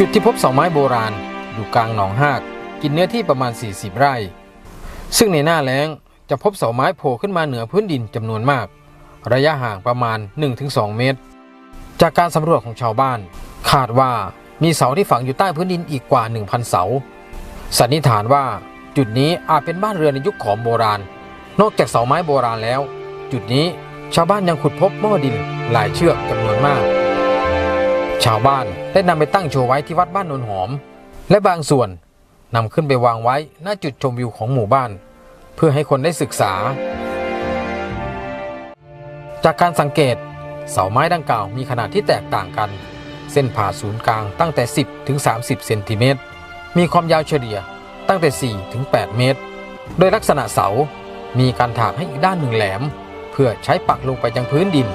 จุดที่พบเสาไม้โบราณ อยู่กลางหนองหาก กินเนื้อที่ประมาณ 40 ไร่ ซึ่งในหน้าแล้งจะพบเสาไม้โผล่ขึ้นมาเหนือพื้นดินจำนวนมาก ระยะห่างประมาณ 1-2 เมตร จากการสำรวจของชาวบ้าน คาดว่ามีเสาที่ฝังอยู่ใต้พื้นดินอีกกว่า 1,000 เสา สันนิษฐานว่าจุดนี้อาจเป็นบ้านเรือนในยุคขอมโบราณ นอกจากเสาไม้โบราณแล้ว จุดนี้ชาวบ้านยังขุดพบหม้อดินหลายเชือกจำนวนมาก ชาวบ้านได้นำไปตั้งโชว์ไว้ที่วัดบ้านนนหอม และบางส่วนนำขึ้นไปวางไว้หน้าจุดชมวิวของหมู่บ้าน เพื่อให้คนได้ศึกษา จากการสังเกตเสาไม้ดังกล่าวมีขนาดที่แตกต่างกัน เส้นผ่าศูนย์กลางตั้งแต่ 10ถึง30 เซนติเมตร มีความยาวเฉลี่ยตั้งแต่4ถึง8เมตร โดยลักษณะเสา มีการถากให้อีกด้านหนึ่งแหลม เพื่อใช้ปักลงไปยังพื้นดิน